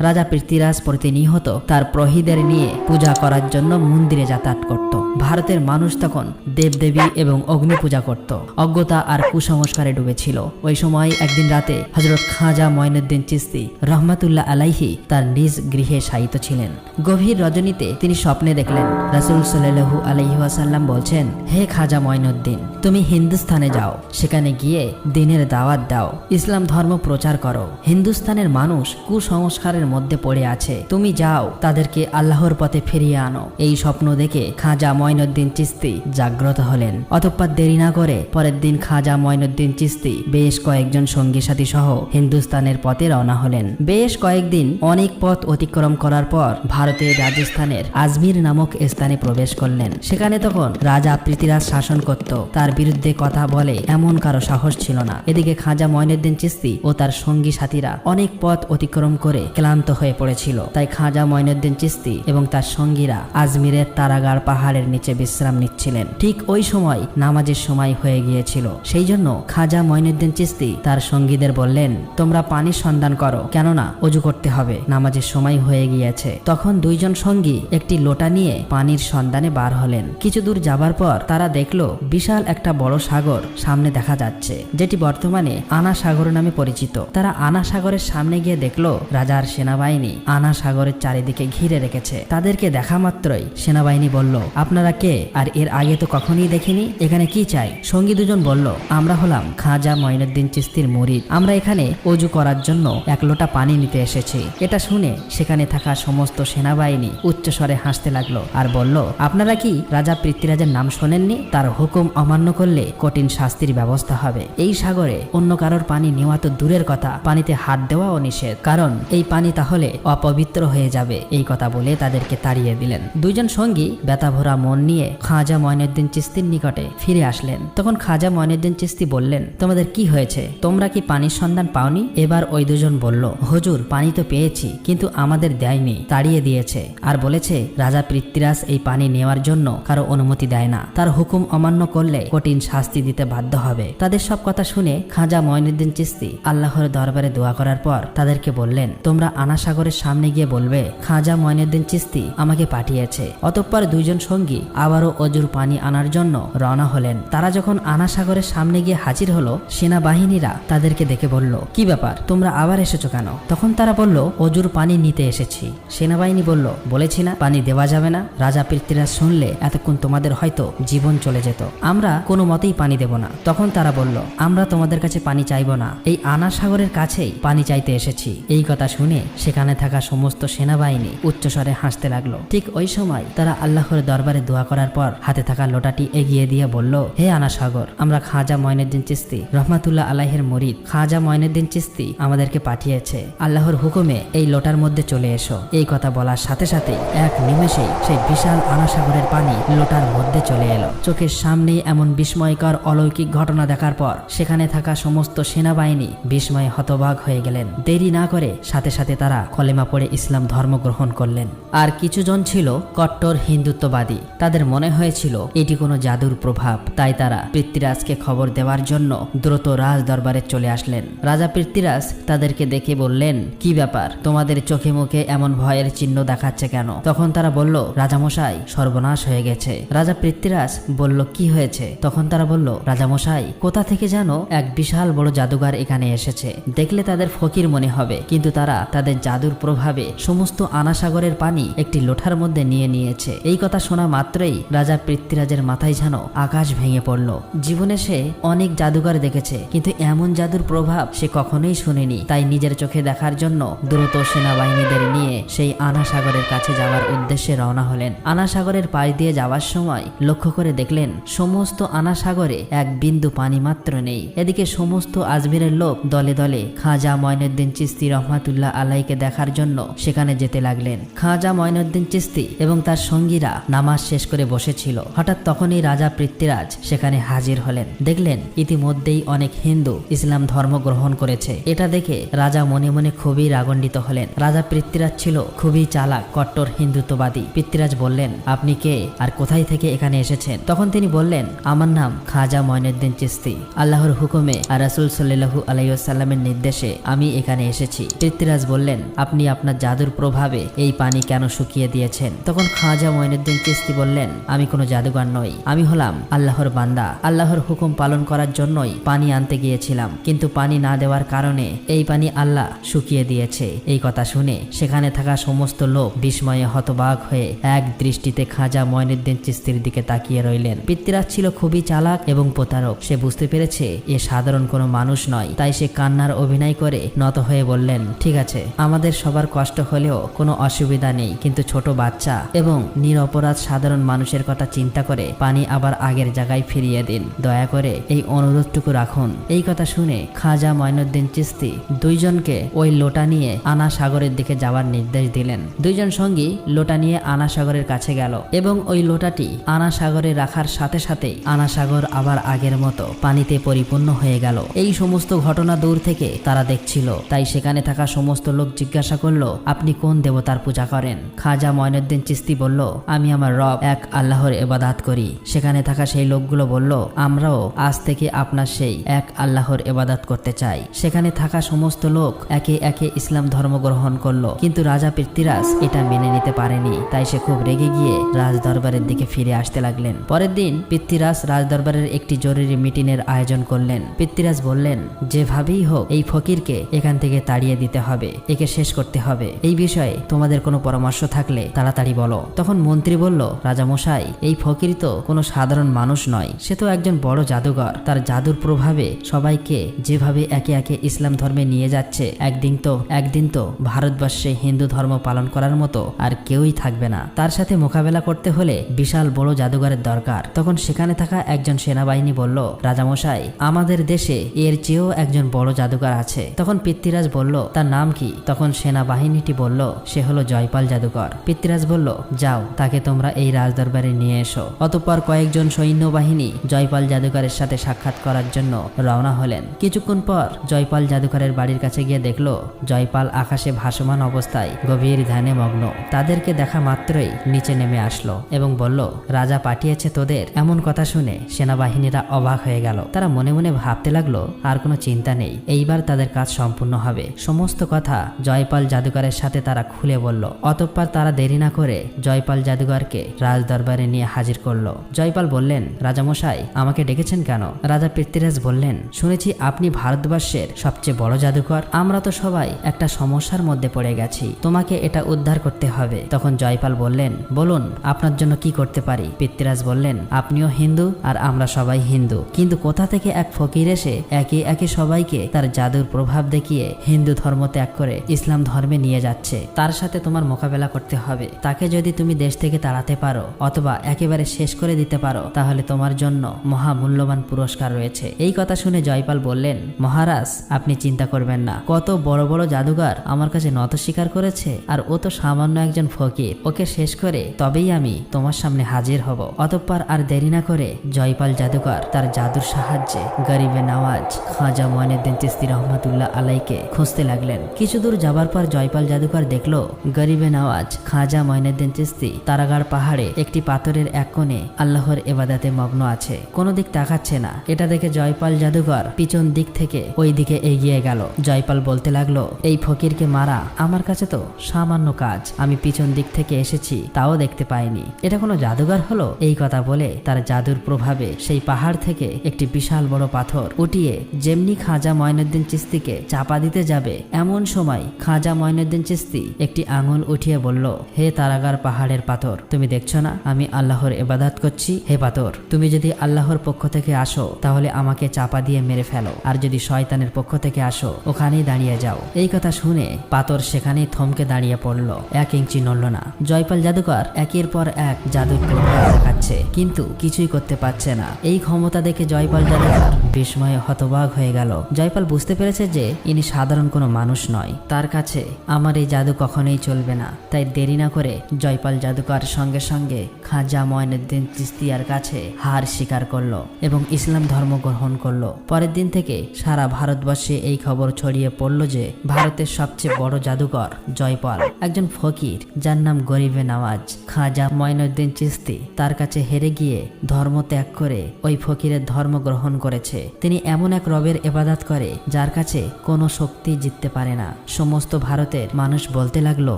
রাজা পৃথ্বীরাজ প্রতিনিয়ত তার প্রহিদের নিয়ে পূজা করার জন্য মন্দিরে যাতায়াত করত। ভারতের মানুষ তখন দেবদেবী এবং অগ্নি পূজা করত। অজ্ঞতা আর কুসংস্কারে ডুবেছিল। ওই সময় একদিন রাতে হজরত খাজা ময়নুদ্দিন চিস্তি রহমাতুল্লাহ আলাইহি তার নিজ গৃহে শায়িত ছিলেন। গভীর রজনীতে তিনি স্বপ্নে দেখলেন, রাসুল সাল্লাহু আলাইহি ওয়াসাল্লাম বলছেন, হে খাজা ময়নুদ্দিন তুমি হিন্দুস্থানে যাও, সেখানে গিয়ে দিনের দাওয়াত দাও। ইসলাম ধর্ম প্রচার করো। হিন্দুস্তানের মানুষ কুসংস্কারের মধ্যে পড়ে আছে। তুমি যাও, তাদেরকে আল্লাহর পথে ফিরিয়ে আনো। এই স্বপ্ন দেখে খাজা ময়নুদ্দিন চিস্তি জাগ্রত হলেন। অতঃপর দেরি না করে পরের দিন খাজা ময়নুদ্দিন চিস্তি বেশ কয়েকজন সঙ্গী সাথী সহ হিন্দুস্তানের পথে রওনা হলেন। বেশ কয়েকদিন অনেক পথ অতিক্রম করার পর ভারতের রাজস্থানের আজমির নামক স্থানে প্রবেশ করলেন। সেখানে তখন রাজা পৃথিরাজ শাসন করত। তার বিরুদ্ধে কথা বলে এমন কারও সাহস ছিল না। এদিকে খাজা ময়নুদ্দিন চিস্তি ও তার সঙ্গী সাথীরা অনেক পথ অতিক্রম করে ক্লান্ত হয়ে পড়েছিল। তাই খাজা ময়নুদ্দিন চিস্তি এবং তার সঙ্গীরা আজমিরের তারাগাড় পাহাড়ের নিচে বিশ্রাম নিচ্ছিলেন। ঠিক ওই সময় নামাজের সময় হয়ে গিয়েছিল। সেই জন্য খাজা ময়নুদ্দিন চিস্তি তার সঙ্গীদের বললেন, তোমরা পানির সন্ধান করো, কেননা অজু করতে হবে। নামাজের সময় হয়ে গিয়েছে। তখন দুইজন সঙ্গী একটি লোটা নিয়ে পানির সন্ধানে বার হলেন। কিছু দূর যাবার পর তারা দেখল, বিশাল একটা বড় সাগর সামনে দেখা যাচ্ছে, যেটি বর্তমানে আনা সাগর নামে পরিচিত। তারা আনা সাগরের সামনে গিয়ে দেখল, রাজার সেনাবাহিনী আনা সাগরের চারিদিকে ঘিরে রেখেছে। তাদেরকে দেখা মাত্রই সেনাবাহিনী বলল, আপনারা কে? আর এর আগে তো কখনই দেখিনি। এখানে কি চাই? সঙ্গী দুজন বলল, আমরা হলাম খাজা মঈনুদ্দিন চিস্তির মুরিদ। আমরা এখানে অজু করার জন্য এক লোটা পানি নিতে এসেছি। এটা শুনে সেখানে থাকা সমস্ত সেনাবাহিনী উচ্চস্বরে হাসতে লাগল আর বলল, আপনারা কি রাজা পৃথ্বীরাজের নাম শোনেননি? তার হুকুম অমান্য করলে কঠিন শাস্তির ব্যবস্থা হবে। এই সাগরে অন্য কারোর পানি নেওয়া তো দূরের কথা। পানিতে হাত দেওয়াও নিষেধ। কারণ এই পানি তাহলে অপবিত্র হয়ে যাবে, এই কথা বলে তাদেরকে তাড়িয়ে দিলেন। দুইজন সঙ্গী ব্যথাভরা মন নিয়ে খাজা ময়নুদ্দিন চিস্তির নিকটে ফিরে আসলেন। তখন খাজা ময়নুদ্দিন চিস্তি বললেন, তোমাদের কি হয়েছে? তোমরা কি পানির সন্ধান পাওনি? এবার ওই দুজন বলল, হুজুর, পানি তো পেয়েছি, কিন্তু আমাদের দেয়নি তাড়িয়ে দিয়েছে। আর বলেছে, রাজা পৃথ্বীরাজ এই পানি নেওয়ার জন্য কারও অনুমতি দেয় না। তার হুকুম অমান্য করলে কঠিন শাস্তি দিতে বাধ্য হবে। তাদের সব কথা শুনে খাজা ময়নুদ্দিন চিস্তি আল্লাহর দরবারে দোয়া করার পর তাদেরকে বললেন, তোমরা আনা সাগরের সামনে গিয়ে বলবে, খাজা ময়নুদ্দিন চিস্তি আমাকে পাঠিয়েছে। অতঃপর দুইজন সঙ্গী আবারও অজুর পানি আনার জন্য রওনা হলেন। তারা যখন আনা সাগরের সামনে গিয়ে হাজির হলো, সেনাবাহিনীরা তাদেরকে দেখে বলল, কি ব্যাপার, তোমরা আবার এসেছ কেন? তখন তারা বলল, অজুর পানি নিতে এসেছি। সেনাবাহিনী বলল, বলেছি না, পানি দেওয়া যাবে না। রাজা পৃথ্বীরাজ শুনলে এতক্ষণ তোমাদের হয়তো জীবন চলে যেত। আমরা কোনো মতেই পানি দেব না। তখন তারা বলল, আমরা তোমাদের কাছে পানি চাইব না। এই আনা সাগরের কাছেই পানি চাইতে এসেছি। এই কথা শুনে সেখানে থাকা সমস্ত সেনাবাহিনী উচ্চস্বরে হাসতে লাগল। ঠিক ওই সময় তারা আল্লাহর দরবারে দোয়া করার পর হাতে থাকা লোটাটি এগিয়ে দিয়ে বলল, হে আনা সাগর আমরা খাজা ময়নুদ্দিন চিস্তি রহমাতুল্লাহ আলাহের মরিদ, খাজা ময়নুদ্দিন চিস্তি আমাদেরকে পাঠিয়েছে। আল্লাহর হুকুমে এই লোটার মধ্যে চলে এসো। এই কথা বলার সাথে সাথে এক নিমেষেই সেই বিশাল আনা সাগরের পানি লোটার মধ্যে চলে এলো। চোখের সামনে এমন বিস্ময়কর অলৌকিক ঘটনা দেখার পর সেখানে থাকা সমস্ত সেনাবাহিনী বিস্ময়ে হতবাক হয়ে গেলেন। দেরি না করে সাথে সাথে তারা কলেমা পড়ে ইসলাম ধর্ম গ্রহণ করলেন। আর কিছুজন ছিল কট্টর হিন্দুত্ববাদী। তাদের মনে হয়েছিল, এটি কোনো জাদুর প্রভাব। তাই তারা পৃথ্বীরাজকে খবর দেওয়ার জন্য দ্রুত রাজ দরবারে চলে আসলেন। রাজা পৃথ্বীরাজ তাদেরকে দেখে বললেন, কি ব্যাপার? তোমাদের চোখে মুখে এমন ভয়ের চিহ্ন দেখাচ্ছে কেন? তখন তারা বলল, রাজামশাই, সর্বনাশ হয়ে গেছে। রাজা পৃথ্বীরাজ বলল, কি হয়েছে? তখন তারা বলল, রাজামশাই, কোথা থেকে যেন এক বিশাল বড় জাদুঘর এখানে এসেছে। দেখলে তাদের ফকির মনে হবে, কিন্তু তারা তাদের জাদুর প্রভাবে সমস্ত আনাসাগরের পানি একটি লোঠার মধ্যে নিয়ে নিয়েছে। এই কথা শোনা মাত্রই রাজা পৃথ্বীরাজের মাথায় যেন আকাশ ভেঙে পড়ল। জীবনে সে অনেক জাদুঘর দেখেছে, কিন্তু এমন জাদুর প্রভাব সে কখনোই শুনেনি। তাই নিজের চোখে দেখার জন্য দ্রুত সেনাবাহিনীদের নিয়ে সেই আনা সাগরের কাছে যাওয়ার উদ্দেশ্যে রওনা হলেন। আনা সাগরের পাশ দিয়ে যাওয়ার সময় লক্ষ্য করে দেখলেন, সমস্ত আনা সাগরে এক বিন্দু পানি মাত্র নেই। এদিকে সমস্ত আজমিরের লোক দলে দলে খাজা ময়নুদ্দিন চিস্তি রহমাতুল্লাহ আলাইকে দেখার জন্য সেখানে যেতে লাগলেন। খাজা ময়নুদ্দিন চিস্তি এবং তার সঙ্গীরা নামাজ শেষ করে বসেছিল। হঠাৎ তখনই রাজা পৃথ্বীরাজ সেখানে হাজির হলেন। দেখলেন ইতিমধ্যেই অনেক হিন্দু ইসলাম ধর্ম গ্রহণ করেছে। এটা দেখে রাজা মনে মনে খুবই রাগণ্ডিত হলেন। রাজা পৃথ্বীরাজ ছিল খুবই চালাক, কট্টর, হিন্দুত্ববাদী। পৃথ্বীরাজ বললেন, আপনি কে? আর কোথায় থেকে এখানে এসেছেন? তখন তিনি বললেন, আমার নাম খাজা ময়নুদ্দিন চিস্তি আল্লাহর হুকুমে আর রাসুল সাল্লাহু আলাইসাল্লামের নির্দেশে আমি এখানে এসেছি। পৃথ্বীরাজ বললেন বললেন, আপনি আপনার জাদুর প্রভাবে এই পানি কেন শুকিয়ে দিয়েছেন? তখন খাজা মঈনুদ্দিন চিস্তি বললেন, আমি কোনো জাদুগার নই, আমি হলাম আল্লাহর বান্দা। আল্লাহর হুকুম পালন করার জন্যই পানি আনতে গিয়েছিলাম, কিন্তু পানি না দেওয়ার কারণে এই পানি আল্লাহ শুকিয়ে দিয়েছে। এই কথা শুনে সেখানে থাকা সমস্ত লোক বিস্ময়ে হতবাক হয়ে এক দৃষ্টিতে খাজা ময়নুদ্দিন চিস্তির দিকে তাকিয়ে রইলেন। পিতৃরাজ ছিল খুবই চালাক এবং প্রতারক। সে বুঝতে পেরেছে, এ সাধারণ কোনো মানুষ নয়। তাই সে কান্নার অভিনয় করে নত হয়ে বললেন, ঠিক আছে আমাদের সবার কষ্ট হলেও কোনো অসুবিধা নেই, কিন্তু ছোট বাচ্চা এবং নিরপরাধ সাধারণ মানুষের কথা চিন্তা করে পানি আবার আগের জায়গায় ফিরিয়ে দিন। দয়া করে এই অনুরোধটুকু রাখুন। এই কথা শুনে খাজা মঈনুদ্দিন চিস্তি দুইজনকে ওই লোটা নিয়ে আনা সাগরের দিকে যাওয়ার নির্দেশ দিলেন। দুইজন সঙ্গী লোটা নিয়ে আনা সাগরের কাছে গেল এবং ওই লোটাটি আনা সাগরে রাখার সাথে সাথেই আনা সাগর আবার আগের মতো পানিতে পরিপূর্ণ হয়ে গেল। এই সমস্ত ঘটনা দূর থেকে তারা দেখছিল। তাই সেখানে থাকা সমস্ত লোক জিজ্ঞাসা করল, আপনি কোন দেবতার পূজা করেন? খাজা ময়নুদ্দিন চিস্তি বলল, আমি আমার রব এক আল্লাহর এবাদাত করি। সেখানে থাকা সেই লোকগুলো বলল, আমরাও আজ থেকে আপনার সেই এক আল্লাহর এবাদাত করতে চাই। সেখানে থাকা সমস্ত লোক একে একে ইসলাম ধর্ম গ্রহণ করল, কিন্তু রাজা পৃথ্বীরাজ এটা মেনে নিতে পারেনি। তাই সে খুব রেগে গিয়ে রাজ দরবারের দিকে ফিরে আসতে লাগলেন। পরের দিন পৃথ্বীরাজ রাজ দরবারের একটি জরুরি মিটিং এর আয়োজন করলেন। পৃথ্বীরাজ বললেন, যেভাবেই হোক, এই ফকিরকে এখান থেকে তাড়িয়ে দিতে হবে। একে শেষ করতে হবে। এই বিষয়ে তোমাদের কোনো পরামর্শ থাকলে তাড়াতাড়ি বলো। তখন মন্ত্রী বলল, রাজামশাই, এই ফকির তো কোনো সাধারণ মানুষ নয়। সে তো একজন বড় জাদুঘর। তার জাদুর প্রভাবে সবাইকে যেভাবে একে একে ইসলাম ধর্মে নিয়ে যাচ্ছে, একদিন তো একদিন তো ভারতবর্ষে হিন্দু ধর্ম পালন করার মতো আর কেউই থাকবে না। তার সাথে মোকাবেলা করতে হলে বিশাল বড় জাদুঘরের দরকার। তখন সেখানে থাকা একজন সেনাবাহিনী বলল, রাজামশাই, আমাদের দেশে এর চেয়েও একজন বড় জাদুঘর আছে। তখন পৃথ্বীরাজ বলল, তার নাম কি? তখন সেনাবাহিনীটি বলল, সে হলো জয়পাল জাদুকর। পৃথ্বীরাজ বলল, যাও, তাকে তোমরা এই রাজদরবারে নিয়ে এসো। অতঃপর কয়েকজন সৈন্যবাহিনী জয়পাল জাদুকরের সাথে সাক্ষাৎ করার জন্য রওনা হলেন। কিছুক্ষণ পর জয়পাল জাদুকরের বাড়ির কাছে গিয়ে দেখল, জয়পাল আকাশে ভাসমান অবস্থায় গভীর ধ্যানে মগ্ন। তাদেরকে দেখা মাত্রই নিচে নেমে আসলো এবং বলল, রাজা পাঠিয়েছে তোদের। এমন কথা শুনে সেনাবাহিনীরা অবাক হয়ে গেল। তারা মনে মনে ভাবতে লাগল, আর কোনো চিন্তা নেই, এইবার তাদের কাজ সম্পূর্ণ হবে। সমস্ত কথা জয়পাল জাদুকরের সাথে তারা খুলে বলল। অতঃপর তারা দেরি না করে জয়পাল জাদুকরকে রাজ দরবারে নিয়ে হাজির করল। জয়পাল বললেন, রাজামশাই, আমাকে ডেকেছেন কেন? রাজা পৃথ্বীরাজ বললেন, শুনেছি আপনি ভারতবর্ষের সবচেয়ে বড় জাদুকর। আমরা তো সবাই একটা সমস্যার মধ্যে পড়ে গেছি। তোমাকে এটা উদ্ধার করতে হবে। তখন জয়পাল বললেন, বলুন, আপনার জন্য কি করতে পারি? পৃথ্বীরাজ বললেন, আপনিও হিন্দু আর আমরা সবাই হিন্দু। কিন্তু কোথা থেকে এক ফকির এসে একে একে সবাইকে তার জাদুর প্রভাব দেখিয়ে হিন্দু ধর্ম ত্যাগ করে ইসলাম ধর্মে নিয়ে যাচ্ছে। তার সাথে তোমার মোকাবেলা করতে হবে। তাকে যদি তুমি দেশ থেকে তাড়াতে পারো, অথবা একেবারে শেষ করে দিতে পারো, তাহলে তোমার জন্য মহামূল্যবান পুরস্কার রয়েছে। এই কথা শুনে জয়পাল বললেন, মহারাজ, আপনি চিন্তা করবেন না। কত বড় বড় জাদুঘর আমার কাছে নত স্বীকার করেছে, আর ও তো সামান্য একজন ফকির। ওকে শেষ করে তবেই আমি তোমার সামনে হাজির হব। অতঃপর আর দেরি না করে জয়পাল জাদুকর তার জাদুর সাহায্যে গরিবে নওয়াজ খাজা ময়নুদ্দিন চিস্তি রহমতুল্লাহ আলাইকে খুঁজতে লাগলেন। কিছু দূর যাবার পর জয়পাল জাদুকর দেখল, গরিবে নওয়াজ, খাজা ময়নুদ্দিন চিস্তি তারাগাড় পাহাড়ে একটি পাথরের এক কোণে আল্লাহর এবাদাতে মগ্ন আছে। কোনো দিক তাকাচ্ছে না। এটা দেখে জয়পাল জাদুকর পিছন দিক থেকে ওই দিকে এগিয়ে গেল। জয়পাল বলতে লাগল, এই ফকিরকে মারা আমার কাছে তো সামান্য কাজ। আমি পিছন দিক থেকে এসেছি, তাও দেখতে পাইনি। এটা কোনো জাদুঘর হলো? এই কথা বলে তার জাদুর প্রভাবে সেই পাহাড় থেকে একটি বিশাল বড় পাথর উঠিয়ে যেমনি খাজা ময়নুদ্দিন চিস্তিকে চাপা দিতে যাবে, এমন সময় খাজা ময়নুদ্দিন চিস্তি একটি আঙুল উঠিয়ে বলল, হে তারাগার পাহাড়ের পাথর, তুমি দেখছ না? আমি আল্লাহর এবাদাত করছি। হে পাথর, তুমি যদি আল্লাহর পক্ষ থেকে আসো, তাহলে আমাকে চাপা দিয়ে মেরে ফেলো। আর যদি শয়তানের পক্ষ থেকে আসো, ওখানেই দাঁড়িয়ে যাও। এই কথা শুনে পাথর সেখানেই থমকে দাঁড়িয়ে পড়ল। এক ইঞ্চি নড়ল না। জয়পাল জাদুকর একের পর এক জাদুর দেখাচ্ছে, কিন্তু কিছুই করতে পারছে না। এই ক্ষমতা দেখে জয়পাল জাদুকর বিস্ময়ে হতবাক হয়ে গেল। জয়পাল বুঝতে পেরেছে যে, ইনি সাধারণ কোনো মানুষ নয়। তার কাছে, আমার এই জাদু কখনোই চলবে না। তাই দেরি না করে জয়পাল জাদুকর সঙ্গে সঙ্গে খাজা ময়নুদ্দিন চিস্তিয়ার কাছে হার স্বীকার করল এবং ইসলাম ধর্ম গ্রহণ করল। পরের দিন থেকে সারা ভারতবর্ষে এই খবর ছড়িয়ে পড়ল যে, ভারতের সবচেয়ে বড় জাদুকর জয়পাল, একজন ফকির যার নাম গরিবে নওয়াজ। খাজা ময়নুদ্দিন চিস্তি তার কাছে হেরে গিয়ে ধর্ম ত্যাগ করে ওই ফকিরের ধর্ম গ্রহণ করেছে। তিনি এমন এক রবের এবাদাত করে যার কাছে কোনো শক্তি জিততে পারে না। সমস্ত ভারতের মানুষ বলতে লাগল,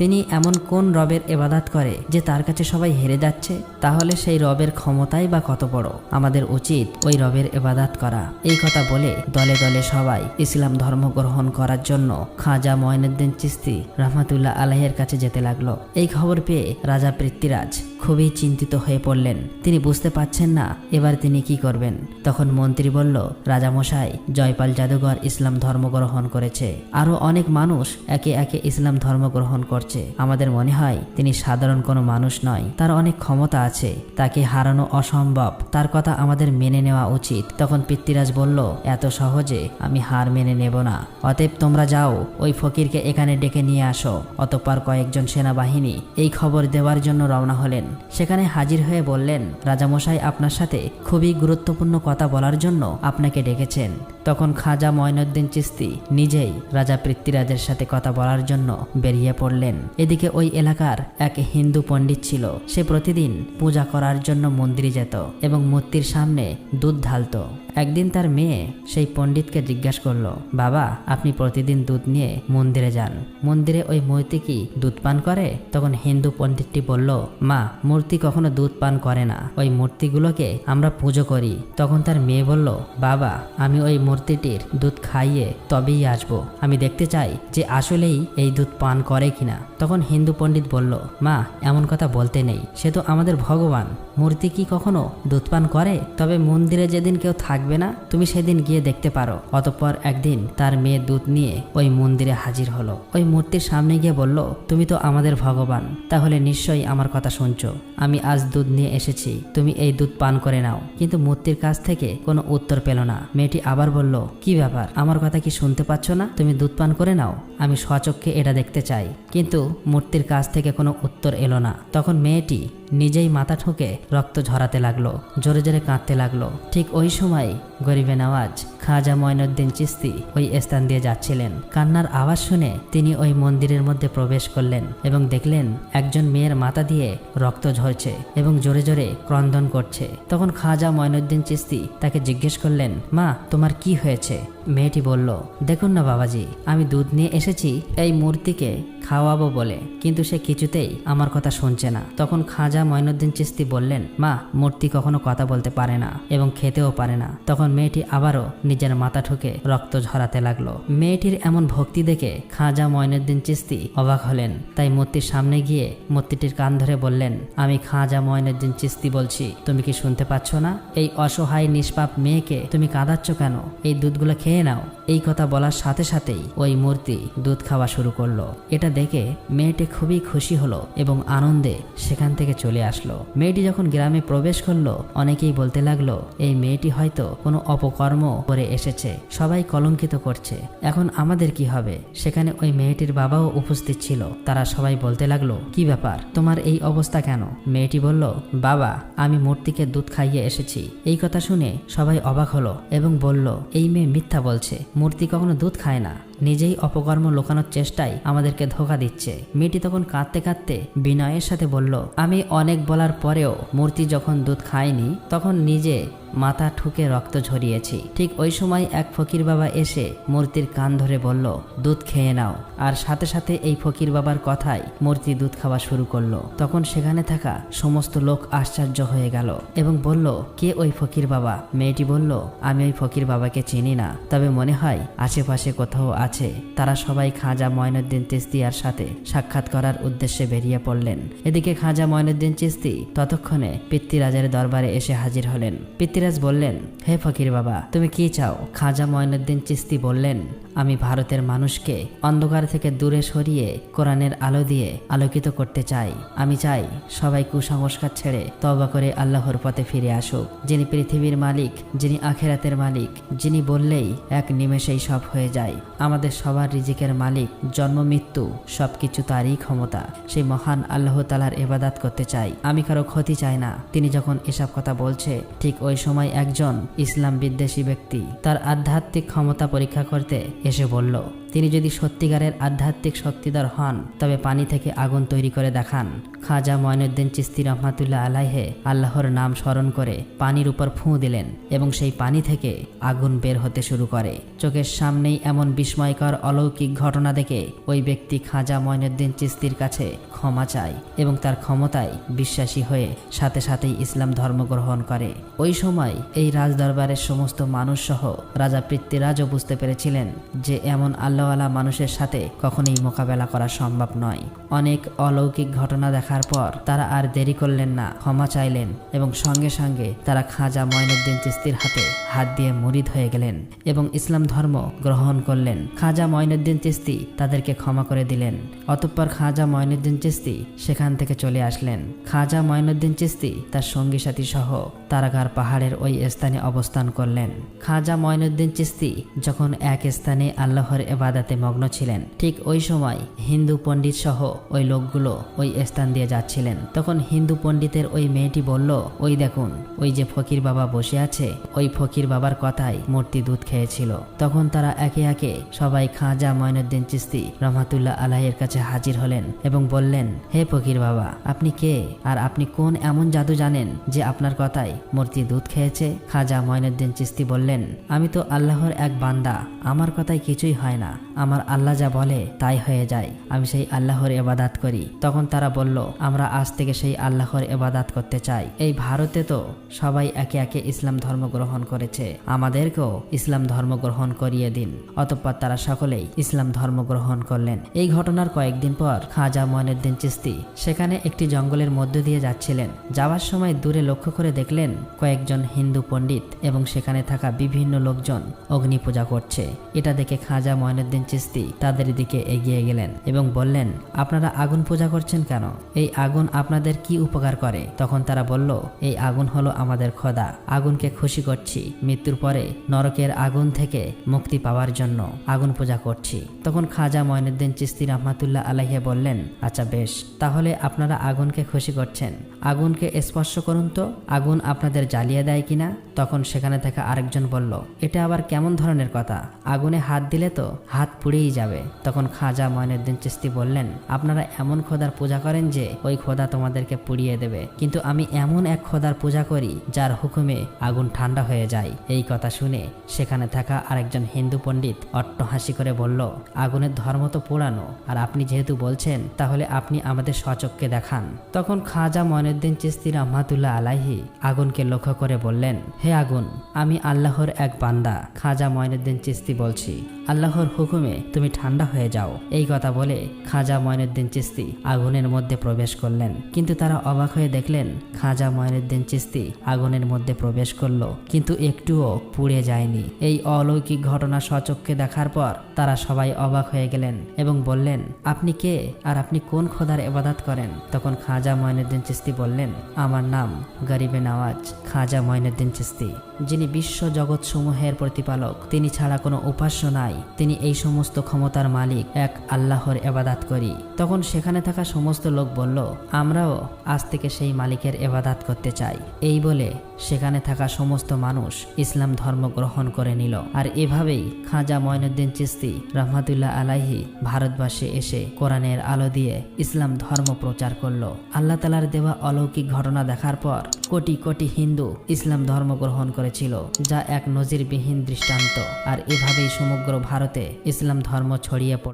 তিনি এমন কোন রবের এবাদাত করে যে তার কাছে সবাই হেরে যাচ্ছে? তাহলে সেই রবের ক্ষমতাই বা কত বড়? আমাদের উচিত ওই রবের এবাদাত করা। এই কথা বলে দলে দলে সবাই ইসলাম ধর্ম গ্রহণ করার জন্য খাজা ময়নুদ্দিন চিস্তি রহমাতুল্লাহ আলাহের কাছে যেতে লাগল। এই খবর পেয়ে রাজা পৃথ্বীরাজ খুবই চিন্তিত হয়ে পড়লেন। তিনি বুঝতে পারছেন না এবার তিনি কি করবেন। তখন মন্ত্রী বলল, রাজামশাই, জয়পাল জাদুঘর ইসলাম ধর্ম গ্রহণ করেছে। আরও অনেক মানুষ একে একে ইসলাম ধর্ম গ্রহণ করছে। আমাদের মনে হয় তিনি সাধারণ কোনো মানুষ নয়। তার অনেক ক্ষমতা আছে। তাকে হারানো অসম্ভব। তার কথা আমাদের মেনে নেওয়া উচিত। তখন পিতৃরাজ বলল, এত সহজে আমি হার মেনে নেব না। অতএব তোমরা যাও, ওই ফকিরকে এখানে ডেকে নিয়ে আসো। অতঃপর কয়েকজন সেনাবাহিনী এই খবর দেওয়ার জন্য রওনা হলেন। সেখানে হাজির হয়ে বললেন, রাজামশাই আপনার সাথে খুবই গুরুত্বপূর্ণ কথা বলার জন্য আপনাকে ডেকেছেন। তখন খাজা ময়নুদ্দিন চিস্তি নিজেই রাজা পৃথ্বীরাজের সাথে কথা বলার জন্য বেরিয়ে পড়লেন। এদিকে ওই এলাকার এক হিন্দু পণ্ডিত ছিল, সে প্রতিদিন পূজা করার জন্য মন্দিরে যেত এবং মূর্তির সামনে দুধ ঢালতো। একদিন তার মেয়ে সেই পণ্ডিতকে জিজ্ঞাসা করল, বাবা, আপনি প্রতিদিন দুধ নিয়ে মন্দিরে যান। মন্দিরে ওই মূর্তি কি দুধ পান করে? তখন হিন্দু পণ্ডিতটি বলল, মা, মূর্তি কখনো দুধ পান করে না। ওই মূর্তিগুলোকে আমরা পুজো করি। তখন তার মেয়ে বলল, বাবা, আমি ওই মূর্তিটির দুধ খাইয়ে তবেই আসব। আমি দেখতে চাই যে আসলেই এই দুধ পান করে কিনা। তখন হিন্দু পণ্ডিত বলল, মা, এমন কথা বলতে নেই। সে তো আমাদের ভগবান। মূর্তি কি কখনো দুধ পান করে? তবে মন্দিরে যেদিন কেউ থাকবে না, তুমি সেদিন গিয়ে দেখতে পারো। অতঃপর একদিন তার মেয়ে দুধ নিয়ে ওই মন্দিরে হাজির হলো। ওই মূর্তির সামনে গিয়ে বলল, তুমি তো আমাদের ভগবান, তাহলে নিশ্চয়ই আমার কথা শুনছো। আমি আজ দুধ নিয়ে এসেছি, তুমি এই দুধ পান করে নাও। কিন্তু মূর্তির কাছ থেকে কোনো উত্তর পেল না। মেয়েটি আবার বলল, কি ব্যাপার? আমার কথা কি শুনতে পাচ্ছ না? তুমি দুধ পান করে নাও? আমি স্বচক্ষে এটা দেখতে চাই। কিন্তু মূর্তির কাছ থেকে কোনো উত্তর এলো না। তখন মেয়েটি নিজেই মাথা ঠুকে রক্ত ঝরাতে লাগল, জোরে জোরে কাঁদতে লাগল। ঠিক ওই সময় গরিবে নওয়াজ, খাজা ময়নুদ্দিন চিস্তি ওই স্থান দিয়ে যাচ্ছিলেন। কান্নার আওয়াজ শুনে তিনি ওই মন্দিরের মধ্যে প্রবেশ করলেন এবং দেখলেন একজন মেয়ের মাথা দিয়ে রক্ত ঝরছে এবং জোরে জোরে ক্রন্দন করছে। তখন খাজা ময়নুদ্দিন চিস্তি তাকে জিজ্ঞেস করলেন, মা, তোমার কি হয়েছে? মেয়েটি বলল, দেখুন না বাবাজি, আমি দুধ নিয়ে এসেছি, এই মূর্তিকে খাওয়াবো বলে। কিন্তু সে কিছুতেই আমার কথা শুনছে না। তখন খাজা ময়নুদ্দিন চিস্তি বললেন, মা, মূর্তি কখনো কথা বলতে পারে না এবং খেতেও পারে না। তখন মেয়েটি আবারও নিজের মাথা ঠুকে রক্ত ঝরাতে লাগল। মেয়েটির এমন ভক্তি দেখে খাজা ময়নুদ্দিন চিস্তি অবাক হলেন। তাই মূর্তির সামনে গিয়ে মূর্তিটির কান ধরে বললেন, আমি খাজা ময়নুদ্দিন চিস্তি বলছি, তুমি কি শুনতে পাচ্ছ না? এই অসহায় নিষ্পাপ মেয়েকে তুমি কাঁদাচ্ছ কেন? এই দুধগুলো খেয়ে নাও। এই কথা বলার সাথে সাথেই ওই মূর্তি দুধ খাওয়া শুরু করল। এটা দেখে মেয়েটি খুবই খুশি হলো এবং আনন্দে সেখান থেকে চলে আসলো। মেয়েটি যখন গ্রামে প্রবেশ করল, অনেকেই বলতে লাগল, এই মেয়েটি হয়তো কোনো অপকর্ম করে এসেছে। সবাই কলঙ্কিত করছে। এখন আমাদের কি হবে? সেখানে ওই মেয়েটির বাবাও উপস্থিত ছিল। তারা সবাই বলতে লাগল, কি ব্যাপার? তোমার এই অবস্থা কেন? মেয়েটি বলল, বাবা, আমি মূর্তিকে দুধ খাইয়ে এসেছি। এই কথা শুনে সবাই অবাক হলো এবং বলল, এই মেয়ে মিথ্যা বলছে, মূর্তি কখনো দুধ খায় না। নিজেই অপকর্ম লোকানোর চেষ্টায় আমাদেরকে ধোকা দিচ্ছে। মেয়েটি তখন কাঁদতে কাঁদতে বিনয়ের সাথে বলল, আমি অনেক বলার পরেও মূর্তি যখন দুধ খায়নি, তখন নিজে মাথা ঠুকে রক্ত ঝরিয়েছি। ঠিক ওই সময় এক ফকির বাবা এসে মূর্তির কান ধরে বলল, দুধ খেয়ে নাও। আর সাথে সাথে এই ফকির বাবার কথায় মূর্তি দুধ খাওয়া শুরু করল। তখন সেখানে থাকা সমস্ত লোক আশ্চর্য হয়ে গেল এবং বলল, কে ওই ফকির বাবা? মেয়েটি বলল, আমি ওই ফকির বাবাকে চিনি না। তবে মনে হয় আশেপাশে কোথাও আছে। তারা সবাই খাজা ময়নুদ্দিন চিস্তিয়ার সাথে সাক্ষাৎ করার উদ্দেশ্যে বেরিয়ে পড়লেন। এদিকে খাজা ময়নুদ্দিন চিস্তি ততক্ষণে পিতৃরাজের দরবারে এসে হাজির হলেন। পিতৃরাজ বললেন, হে ফকির বাবা, তুমি কি চাও? খাজা ময়নুদ্দিন চিস্তি বললেন, আমি ভারতের মানুষকে অন্ধকার থেকে দূরে সরিয়ে কোরআনের আলো দিয়ে আলোকিত করতে চাই। আমি চাই সবাই কুসংস্কার ছেড়ে তবা করে আল্লাহর পথে ফিরে আসুক। যিনি পৃথিবীর মালিক, যিনি আখেরাতের মালিক, যিনি বললেই এক নিমেষেই সব হয়ে যায়। আমাদের সবার রিজিকের মালিক, জন্ম, মৃত্যু, সবকিছু তারই ক্ষমতা। সেই মহান আল্লাহ তালার এবাদাত করতে চাই। আমি কারও ক্ষতি চাই না। তিনি যখন এসব কথা বলছে, ঠিক ওই সময় একজন ইসলাম বিদ্বেষী ব্যক্তি তার আধ্যাত্মিক ক্ষমতা পরীক্ষা করতে এসে বলল তিনি যদি সত্যিকারের আধ্যাত্মিক শক্তিধর হন, তবে পানি থেকে আগুন তৈরি করে দেখান। খাজা ময়নুদ্দিন চিস্তি রহমাতুল্লাহ আলাইহে আল্লাহর নাম স্মরণ করে পানির উপর ফুঁ দিলেন এবং সেই পানি থেকে আগুন বের হতে শুরু করে। চোখের সামনেই এমন বিস্ময়কর অলৌকিক ঘটনা দেখে ওই ব্যক্তি খাজা ময়নুদ্দিন চিস্তির কাছে ক্ষমা চায় এবং তার ক্ষমতায় বিশ্বাসী হয়ে সাথে সাথেই ইসলাম ধর্ম গ্রহণ করে। ওই সময় এই রাজদরবারের সমস্ত মানুষ সহ রাজা পৃথ্বীরাজও বুঝতে পেরেছিলেন যে এমন আল্লাহওয়ালা মানুষের সাথে কখনোই মোকাবেলা করা সম্ভব নয়। অনেক অলৌকিক ঘটনা দেখার পর তারা আর দেরি করলেন না, ক্ষমা চাইলেন এবং সঙ্গে সঙ্গে তারা খাজা ময়নুদ্দিন চিস্তির হাতে হাত দিয়ে মুরিদ হয়ে গেলেন এবং ইসলাম ধর্ম গ্রহণ করলেন। খাজা ময়নুদ্দিন চিস্তি তাদেরকে ক্ষমা করে দিলেন। অতঃপর খাজা ময়নুদ্দিন চিস্তি সেখান থেকে চলে আসলেন। খাজা ময়নুদ্দিন চিস্তি তার সঙ্গী সাথী সহ তারাগার পাহাড়ের ওই স্থানে অবস্থান করলেন। খাজা ময়নুদ্দিন চিস্তি যখন এক স্থানে আল্লাহর এবাদাতে মগ্ন ছিলেন। ঠিক ওই সময় হিন্দু পণ্ডিত সহ ওই লোকগুলো ওই স্থান দিয়ে যাচ্ছিলেন। তখন হিন্দু পণ্ডিতের ওই মেয়েটি বলল, ওই দেখুন, ওই যে ফকির বাবা বসে আছে, ওই ফকির বাবার কথাই মূর্তি দুধ খেয়েছিল। তখন তারা একে একে সবাই খাজা ময়নুদ্দিন চিস্তি রহমাতুল্লাহ আলাহের কাছে হাজির হলেন এবং বললেন, হে ফকির বাবা, আপনি কে? আর আপনি কোন এমন জাদু জানেন যে আপনার কথাই মূর্তি দুধ খেয়েছে? খাজা ময়নুদ্দিন চিস্তি বললেন, আমি তো আল্লাহর এক বান্দা, আমার কথাই কিছুই হয় না। আমার আল্লাহ যা বলে তাই হয়ে যায়। আমি সেই আল্লাহর এবাদাত করি। তখন তারা বলল, আমরা আজ থেকে সেই আল্লাহর এবাদাত করতে চাই। এই ভারতে তো সবাই একে একে ইসলাম ধর্ম গ্রহণ করেছে। আমাদেরকেও ইসলাম ধর্ম গ্রহণ করিয়ে দিন। অতঃপর তারা সকলেই ইসলাম ধর্ম গ্রহণ করলেন। এই ঘটনার কয়েকদিন পর খাজা ময়নুদ্দিন চিস্তি সেখানে একটি জঙ্গলের মধ্য দিয়ে যাচ্ছিলেন। যাওয়ার সময় দূরে লক্ষ্য করে দেখলেন কয়েকজন হিন্দু পণ্ডিত এবং সেখানে থাকা বিভিন্ন লোকজন অগ্নি পূজা করছে। এটা দেখে খাজা ময়নুদ্দিন চিস্তি তাদের দিকে এগিয়ে গেলেন এবং বললেন, আপনারা আগুন পূজা করছেন কেন? এই আগুন আপনাদের কি উপকার করে? তখন তারা বলল, এই আগুন হলো আমাদের খোদা আগুনকে খুশি করছি। মৃত্যুর পরে নরকের আগুন থেকে মুক্তি পাওয়ার জন্য আগুন পূজা করছি। তখন খাজা ময়নুদ্দিন চিস্তি রহমাতুল্লাহ আলাইহে বললেন আচ্ছা বেশ, তাহলে আপনারা আগুনকে খুশি করছেন। আগুনকে স্পর্শ করুন তো। আগুন আপনাদের জ্বালিয়ে দেয় কিনা? তখন সেখানে থাকা আরেকজন বলল, এটা আবার কেমন ধরনের কথা? আগুনে হাত দিলে তো হাত পুড়েই যাবে। তখন খাজা ময়নুদ্দিন চিস্তি বললেন, আপনারা এমন খোদার পূজা করেন যে, ওই খোদা তোমাদেরকে পুড়িয়ে দেবে। কিন্তু আমি এমন এক খোদার পূজা করি, যার হুকুমে আগুন ঠান্ডা হয়ে যায়। এই কথা শুনে সেখানে থাকা আরেকজন হিন্দু পণ্ডিত অট্টহাসি করে বলল, আগুনের ধর্ম তো পোড়ানো, আর আপনি যেহেতু বলছেন, তাহলে আপনি আমাদের সচককে দেখান। তখন খাজা ময়নুদ্দিন চিস্তি রহমাতুল্লাহ আলাহি আগুনকে লক্ষ্য করে বললেন, হে আগুন, আমি আল্লাহর এক বান্দা। খাজা ময়নুদ্দিন চিস্তি বলছি, আল্লাহর হুকুমে তুমি ঠান্ডা হয়ে যাও। এই কথা বলে খাজা ময়নুদ্দিন চিস্তি আগুনের মধ্যে প্রবেশ করলেন। কিন্তু তারা অবাক হয়ে দেখলেন, খাজা ময়নুদ্দিন চিস্তি আগুনের মধ্যে প্রবেশ করল, কিন্তু একটুও পুড়ে যায়নি। এই অলৌকিক ঘটনা সচক্ষে দেখার পর তারা সবাই অবাক হয়ে গেলেন এবং বললেন, আপনি কে? আর আপনি কোন খোদার এবাদাত করেন? তখন খাজা ময়নুদ্দিন চিস্তি বললেন, আমার নাম গরিবে নওয়াজ। খাজা ময়নুদ্দিন চিস্তি যিনি বিশ্ব জগৎ সমূহের প্রতিপালক, তিনি ছাড়া কোনো উপাস্য নাই। তিনি এই সমস্ত ক্ষমতার মালিক, এক আল্লাহর এবাদাত করি তখন সেখানে থাকা সমস্ত লোক বলল, আমরাও আজ থেকে সেই মালিকের এবাদাত করতে চাই। এই বলে সেখানে থাকা সমস্ত মানুষ ইসলাম ধর্ম গ্রহণ করে নিল। আর এভাবেই খাজা ময়নুদ্দিন চিস্তি রহমাতুল্লাহ আলাইহি ভারতবর্ষে এসে কোরআনের আলো দিয়ে ইসলাম ধর্ম প্রচার করল। আল্লাহ তালার দেওয়া অলৌকিক ঘটনা দেখার পর কোটি কোটি হিন্দু ইসলাম ধর্ম গ্রহণ করেছিল যা এক নজিরবিহীন দৃষ্টান্ত। আর এভাবেই সমগ্র ভারতে ইসলাম ধর্ম ছড়িয়ে পড়ল।